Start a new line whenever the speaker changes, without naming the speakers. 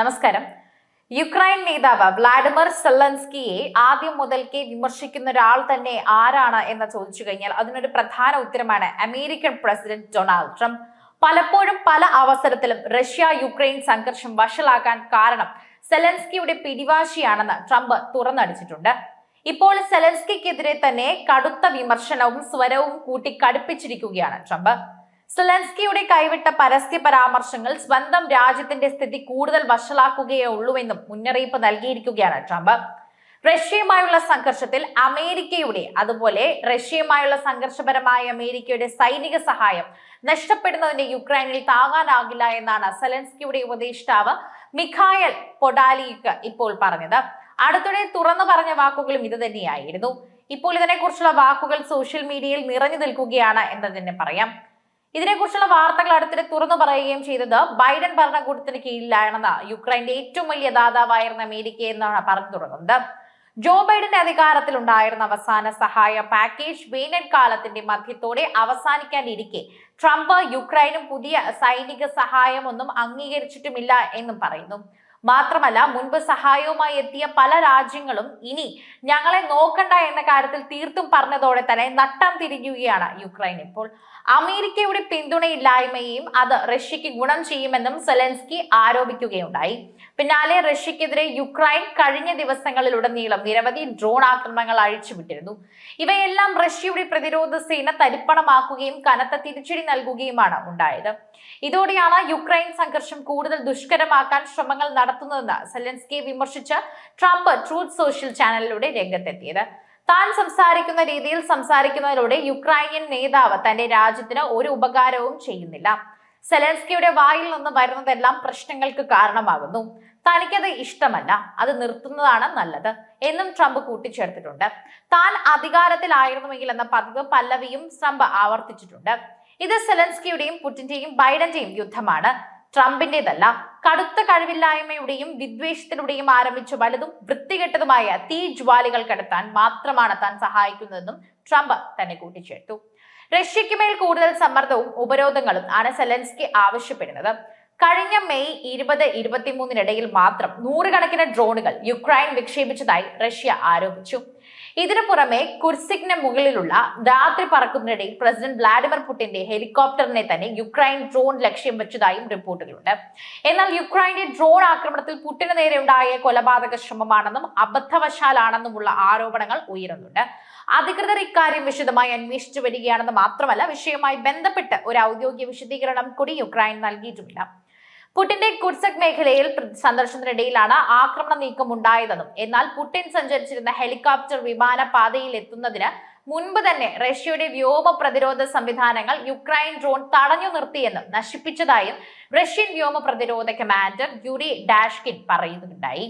നമസ്കാരം. യുക്രൈൻ നേതാവ് വ്ളാഡിമിർ സെലൻസ്കിയെ ആദ്യം മുതൽക്കേ വിമർശിക്കുന്ന ഒരാൾ തന്നെ ആരാണ് എന്ന് ചോദിച്ചു കഴിഞ്ഞാൽ അതിനൊരു പ്രധാന ഉത്തരമാണ് അമേരിക്കൻ പ്രസിഡന്റ് ഡൊണാൾഡ് ട്രംപ്. പലപ്പോഴും പല അവസരത്തിലും റഷ്യ യുക്രൈൻ സംഘർഷം വഷളാക്കാൻ കാരണം സെലൻസ്കിയുടെ പിടിവാശിയാണെന്ന് ട്രംപ് തുറന്നടിച്ചിട്ടുണ്ട്. ഇപ്പോൾ സെലൻസ്കിക്കെതിരെ തന്നെ കടുത്ത വിമർശനവും സ്വരവും കൂട്ടി കടുപ്പിച്ചിരിക്കുകയാണ് ട്രംപ്. സെലൻസ്കിയുടെ കൈവിട്ട പരസ്യ പരാമർശങ്ങൾ സ്വന്തം രാജ്യത്തിന്റെ സ്ഥിതി കൂടുതൽ വഷളാക്കുകയേ ഉള്ളൂവെന്നും മുന്നറിയിപ്പ് നൽകിയിരിക്കുകയാണ് ട്രംപ്. റഷ്യയുമായുള്ള സംഘർഷത്തിൽ അമേരിക്കയുടെ അതുപോലെ റഷ്യയുമായുള്ള സംഘർഷപരമായ അമേരിക്കയുടെ സൈനിക സഹായം നഷ്ടപ്പെടുന്നതിന്റെ യുക്രൈനിൽ താങ്ങാനാകില്ല എന്നാണ് സെലൻസ്കിയുടെ ഉപദേഷ്ടാവ് മിഖായൽ പൊഡാലിക്ക് ഇപ്പോൾ പറഞ്ഞത്. അടുത്തിടെ തുറന്നു പറഞ്ഞ വാക്കുകളും ഇത് തന്നെയായിരുന്നു. ഇപ്പോൾ ഇതിനെക്കുറിച്ചുള്ള വാക്കുകൾ സോഷ്യൽ മീഡിയയിൽ നിറഞ്ഞു നിൽക്കുകയാണ് എന്ന് തന്നെ പറയാം. ഇതിനെക്കുറിച്ചുള്ള വാർത്തകൾ അടുത്തിടെ തുറന്നു പറയുകയും ചെയ്തത് ബൈഡൻ ഭരണകൂടത്തിന് കീഴിലാണെന്ന് യുക്രൈന്റെ ഏറ്റവും വലിയ ദാതാവായിരുന്ന അമേരിക്ക എന്നാണ് പറഞ്ഞു തുടങ്ങുന്നത്. ജോ ബൈഡന്റെ അധികാരത്തിലുണ്ടായിരുന്ന അവസാന സഹായ പാക്കേജ് വേനൽക്കാലത്തിന്റെ മധ്യത്തോടെ അവസാനിക്കാനിരിക്കെ ട്രംപ് യുക്രൈനും പുതിയ സൈനിക സഹായമൊന്നും അംഗീകരിച്ചിട്ടുമില്ല എന്നും പറയുന്നു. മാത്രമല്ല മുൻപ് സഹായവുമായി എത്തിയ പല രാജ്യങ്ങളും ഇനി ഞങ്ങളെ നോക്കണ്ട എന്ന കാര്യത്തിൽ തീർത്തും പറഞ്ഞതോടെ തന്നെ നട്ടം തിരിഞ്ഞുകയാണ് യുക്രൈൻ. ഇപ്പോൾ അമേരിക്കയുടെ പിന്തുണയില്ലായ്മയും അത് റഷ്യക്ക് ഗുണം ചെയ്യുമെന്നും സെലൻസ്കി ആരോപിക്കുകയുണ്ടായി. പിന്നാലെ റഷ്യക്കെതിരെ യുക്രൈൻ കഴിഞ്ഞ ദിവസങ്ങളിലുടനീളം നിരവധി ഡ്രോൺ ആക്രമണങ്ങൾ അഴിച്ചുവിട്ടിരുന്നു. ഇവയെല്ലാം റഷ്യയുടെ പ്രതിരോധ സേന തരിപ്പണമാക്കുകയും കനത്ത തിരിച്ചടി നൽകുകയുമാണ് ഉണ്ടായത്. ഇതോടെയാണ് യുക്രൈൻ സംഘർഷം കൂടുതൽ ദുഷ്കരമാക്കാൻ ശ്രമങ്ങൾ നടത്തുന്നതെന്ന് സെലൻസ്കിയെ വിമർശിച്ച് ട്രംപ് ട്രൂത്ത് സോഷ്യൽ ചാനലിലൂടെ രംഗത്തെത്തിയത്. താൻ സംസാരിക്കുന്ന രീതിയിൽ സംസാരിക്കുന്നതിലൂടെ യുക്രൈനിയൻ നേതാവ് തന്റെ രാജ്യത്തിന് ഒരു ഉപകാരവും ചെയ്യുന്നില്ല. സെലൻസ്കിയുടെ വായിൽ നിന്ന് വരുന്നതെല്ലാം പ്രശ്നങ്ങൾക്ക് കാരണമാകുന്നു. തനിക്കത് ഇഷ്ടമല്ല. അത് നിർത്തുന്നതാണ് നല്ലത് എന്നും ട്രംപ് കൂട്ടിച്ചേർത്തിട്ടുണ്ട്. താൻ അധികാരത്തിലായിരുന്നുവെങ്കിൽ എന്ന പതിവ് പല്ലവിയും ട്രംപ് ആവർത്തിച്ചിട്ടുണ്ട്. ഇത് സെലൻസ്കിയുടെയും പുടിന്റെയും ബൈഡന്റെയും യുദ്ധമാണ്. ട്രംപിന്റേതല്ല. കടുത്ത കഴിവില്ലായ്മയുടെയും വിദ്വേഷത്തിലൂടെയും ആരംഭിച്ച വലുതും വൃത്തികെട്ടതുമായ തീ ജ്വാലികൾ കടത്താൻ മാത്രമാണ് താൻ സഹായിക്കുന്നതെന്നും ട്രംപ് തന്നെ കൂട്ടിച്ചേർത്തു. റഷ്യയ്ക്ക് മേൽ കൂടുതൽ സമ്മർദ്ദവും ഉപരോധങ്ങളും ആണ് സെലൻസ്കി ആവശ്യപ്പെടുന്നത്. കഴിഞ്ഞ മെയ് ഇരുപത് ഇരുപത്തിമൂന്നിനിടയിൽ മാത്രം നൂറുകണക്കിന് ഡ്രോണുകൾ യുക്രൈൻ വിക്ഷേപിച്ചതായി റഷ്യ ആരോപിച്ചു. ഇതിനു പുറമെ കുർസിക്കിന് മുകളിലുള്ള രാത്രി പറക്കുന്നതിനിടയിൽ പ്രസിഡന്റ് വ്ളാഡിമിർ പുടിന്റെ ഹെലികോപ്റ്ററിനെ തന്നെ യുക്രൈൻ ഡ്രോൺ ലക്ഷ്യം വെച്ചതായും റിപ്പോർട്ടുകളുണ്ട്. എന്നാൽ യുക്രൈന്റെ ഡ്രോൺ ആക്രമണത്തിൽ പുട്ടിന് നേരെ ഉണ്ടായ കൊലപാതക ശ്രമമാണെന്നും അബദ്ധവശാലാണെന്നുമുള്ള ആരോപണങ്ങൾ ഉയരുന്നുണ്ട്. അധികൃതർ ഇക്കാര്യം വിശദമായി അന്വേഷിച്ചു വരികയാണെന്ന് മാത്രമല്ല വിഷയവുമായി ബന്ധപ്പെട്ട് ഒരു ഔദ്യോഗിക വിശദീകരണം കൂടി യുക്രൈൻ നൽകിയിട്ടുമില്ല. പുടിന്റെ കുർസക് മേഖലയിൽ സന്ദർശനത്തിനിടയിലാണ് ആക്രമണ നീക്കം ഉണ്ടായതെന്നും എന്നാൽ പുടിൻ സഞ്ചരിച്ചിരുന്ന ഹെലികോപ്റ്റർ വിമാനപാതയിൽ എത്തുന്നതിന് മുൻപ് തന്നെ റഷ്യയുടെ വ്യോമ പ്രതിരോധ സംവിധാനങ്ങൾ യുക്രൈൻ ഡ്രോൺ തടഞ്ഞു നിർത്തിയെന്നും നശിപ്പിച്ചതായും റഷ്യൻ വ്യോമ പ്രതിരോധ കമാൻഡർ യുറി ഡാഷ്കിൻ പറയുന്നുണ്ടായി.